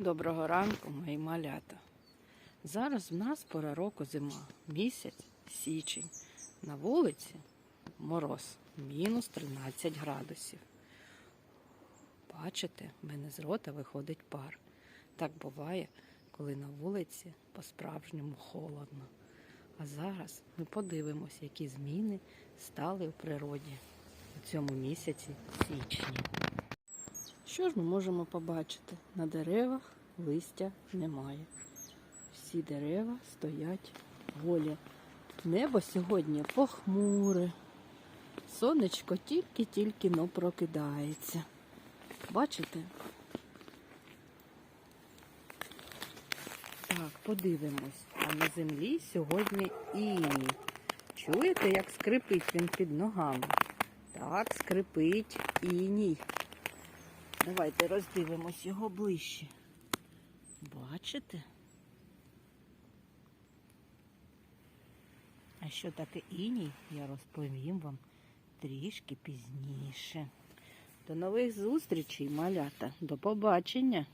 Доброго ранку, мої малята. Зараз в нас пора року зима, місяць січень. На вулиці мороз, мінус 13 градусів. Бачите, в мене з рота виходить пар. Так буває, коли на вулиці по-справжньому холодно. А зараз ми подивимося, які зміни стали в природі у цьому місяці січні. Що ж ми можемо побачити? На деревах листя немає. Всі дерева стоять голі. Небо сьогодні похмуре. Сонечко тільки-тільки но прокидається. Бачите? Так, подивимось. А на землі сьогодні іній. Чуєте, як скрипить він під ногами? Так, скрипить іній. Давайте роздивимось його ближче. Бачите? А що таке іній, я розповім вам трішки пізніше. До нових зустрічей, малята. До побачення!